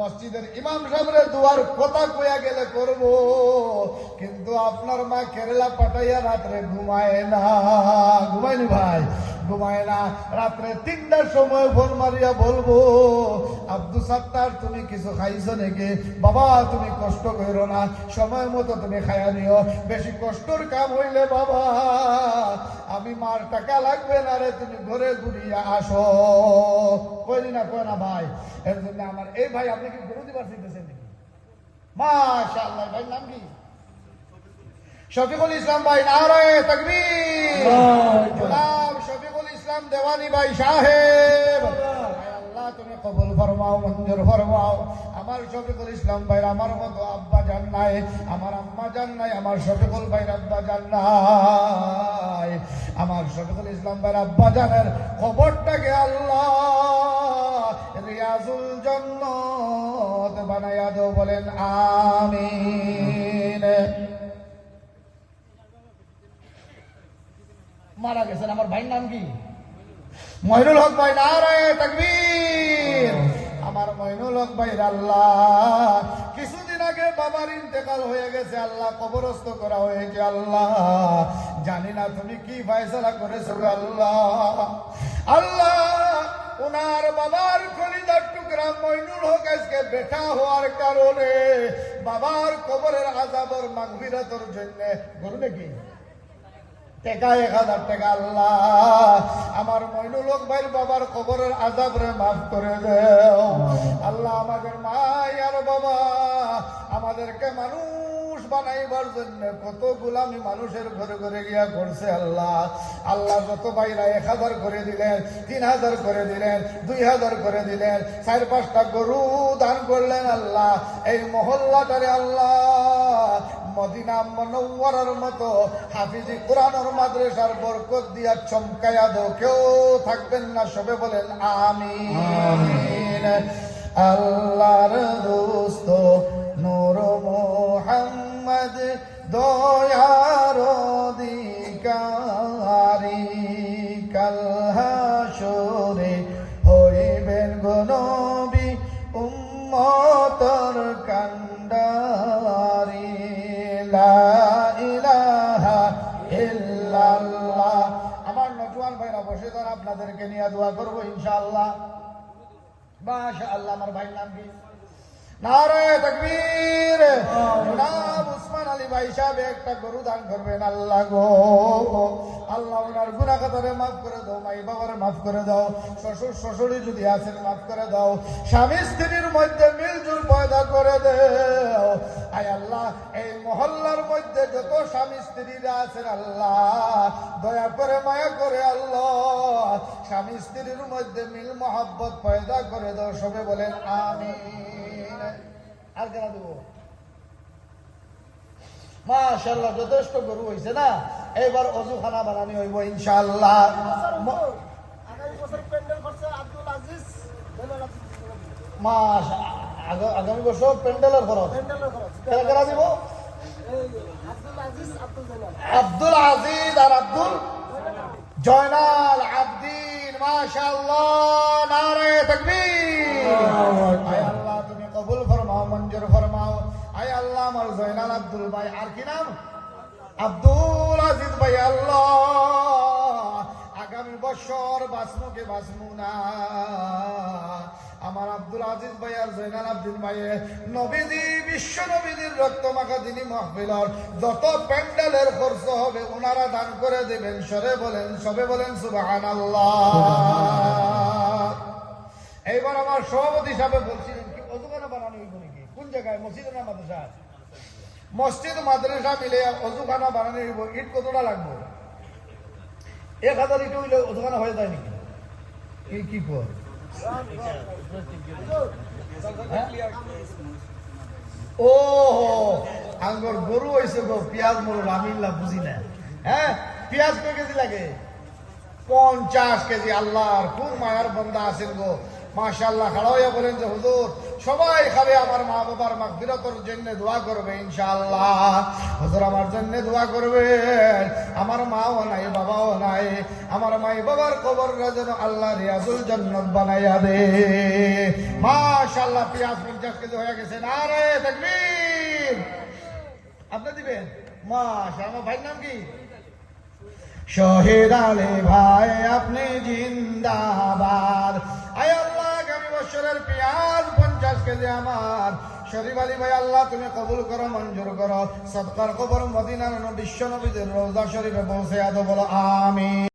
মসজিদের ইমাম সাহেবের দুয়ার কথা কইয়া গেলে করব। কিন্তু আপনার মা কেরালা পাঠাইয়া রাত্রে ঘুমায় না। ঘুমায়নি ভাই? ঘুমায় না। রাত্রে তিনটার সময় ফোন মারিয়া বলব, আব্দুল সাত্তার, তুমি কিছু খাইছো নাকি? বাবা, তুমি কষ্ট করো না। সময় মতো তুমি খাইয়া নিও। বেশি কষ্টর কাম হইলে বাবা, আমি মার টাকা লাগবে না রে, তুমি ঘরে ঘুরিয়া আসো। কইলি না কয় না ভাই? এর জন্য আমার, এই ভাই, আপনি কি গরু দিবার শিখতেছেন নাকি? মাশাআল্লাহ ভাই নাম কি? শফিকুল ইসলাম ভাই, নারায় তকবীর। শফিকুল দেওয়ানি ভাই সাহেব। আমার শফিকুল ইসলাম আব্বা জানের খবরটাকে আল্লাহ রিয়াজুল বানাইয়া বলেন মারা গেছেন, আমার ভাইয়ের নাম কি? মহিনুল হক ভাই নারায় তাকবীর। আমার মহিনুল হক ভাই আল্লাহ, কিছুদিন আগে বাবার ইন্তেকাল হয়ে গেছে, আল্লাহ কবরস্থ করা হয়েছে আল্লাহ। জানি না তুমি কি ফয়সলা করেছ আল্লাহ। আল্লাহ ওনার বাবার খলিদার টুকরা মইনুল হক আজকে বেঠা হওয়ার কারণে বাবার কবরের আজাবর মাগফিরাতর জন্য, গরু নাকি? টেকা এক হাজার টাকা, আল্লাহ। ভাইয়ের বাবার খবরের আজাব রে মাফ করে দেও। আল্লাহ আমাদের মাই আর বাবা, আমাদেরকে মানুষ বানাইবার জন্য কত গুলামি মানুষের ঘরে ঘরে গিয়া করছে আল্লাহ। আল্লাহ যত ভাইরা এক হাজার করে দিলেন, তিন হাজার করে দিলেন, দুই হাজার করে দিলেন, চার পাঁচটা গরু দান করলেন আল্লাহ। এই মহল্লাটারে আল্লাহ মদিনা মনওয়ারার মতো হাফিজি কোরআনের মাদ্রাসার বরকত দিয়া চমকায়া দো কেউ থাকবেন না সবে বলেন আমিন। আল্লাহর দোস্ত নূর মোহাম্মদ দয়ার অধিকারী কাল হাসরে হইবেন গনবী উম্মতর নিয়ে দোয়া করব, ইনশাআল্লাহ। মাশাআল্লাহ, আমার ভাইয়ের নাম কি? একটা গরু দান করবেন, আল্লাহ গো। আল্লাহ মাফ করে দাও মাফ করে দাও। শ্বশুর শ্বশুরি যদি আছেন, মাফ করে দাও। স্বামী স্ত্রীর মধ্যে মিলজুল পয়দা করে দেও আয় আল্লাহ এই মহল্লার মধ্যে যত স্বামী স্ত্রীরা আছেন আল্লাহ দয়া করে মায়া করে আল্লাহ স্বামী স্ত্রীর মধ্যে মিল মহাব্বত পয়দা করে দাও সবে বলেন আমিন। আর কেন দেবো? মাশাল্লাহ যথেষ্ট গরু হয়েছে না? এইবার অজুখানা বানানি হইব ইনশাল্লাহ ম- আগামী বছর প্যান্ডেলের খরচ। কেনা দিব? আব্দুল আজিজ আব্দুল আব্দুল আজিজ আর আব্দুল জয়নাল আব্দিন মাশাআল্লাহ নারে তাকবীর। আয় আল্লাহ তুমি কবুল ফরমাও মঞ্জুর ফরমাও। আয় আল্লাহ আমার জয়নাল আব্দুল ভাই। আর কি নাম? আব্দুল আজিজ ভাই আল্লাহ। আগামী বছর বাসমুকে বাসমু না। আমার আব্দুল আজিজ ভাই আর জৈনাল আব্দুল ভাইয়ে, নবীজি, বিশ্ব নবীজির রক্ত মাখা দিনী মহফিলর, যত প্যান্ডেলের খরচ হবে ওনারা দান করে দেবেন সরে বলেন, সবে বলেন সুবাহান এইবার আমার সভাপতি হিসাবে বলছিলেন, কি অজুখানা বানানো হইব নাকি? কোন জায়গায়? মসজিদে না মাদ্রাসা? মসজিদ, মাদ্রাসা মিলে অজুখানা বানানো হইব, ইট কতটা লাগবে? এক হাজার ইট হইলে অজুখানা হয়ে যায় নাকি? কি কি কর ও, আঙ্গর গরু হয়েছে গো, পেঁয়াজ মরুন আমি বুঝি না। হ্যাঁ পেঁয়াজ কয় কেজি লাগে? পঞ্চাশ কেজি, আল্লাহর খুব মায়ার বন্ধা আছেন গো? মাশাল্লাহ খাড়া হইয়া বলেন যে, হুজুর, সবাই খাবে আমার মা বাবার মাগফিরাতর জন্য দোয়া করবে ইনশাআল্লাহ। হুজুর, আমার জন্য দোয়া করবে আমার মাও নাই, বাবাও নাই। আমার মাই বাবার কবর যেন আল্লাহ রিয়াজুল জান্নাত বানাইয়া দে। মাশাল্লাহ পেঁয়াজ পঞ্চাশ কেজি হয়ে গেছে। না রে তাকবীর। আপনি দিবেন? মাশাআল্লাহ, আমার ভাইয়ের নাম কি? শহীদ আলী ভাই, আপনি জিন্দাবাদ। আয় বছরের পেঁয়াজ পঞ্চাশ কেজি আমার। শরীফ আলী ভাই, আল্লাহ, তুমি কবুল করো, মঞ্জুর করো। সৎকার কবর মদিনার বিশ্ব নবীদের রোজা শরীফে পৌঁছে আদো বলো আমি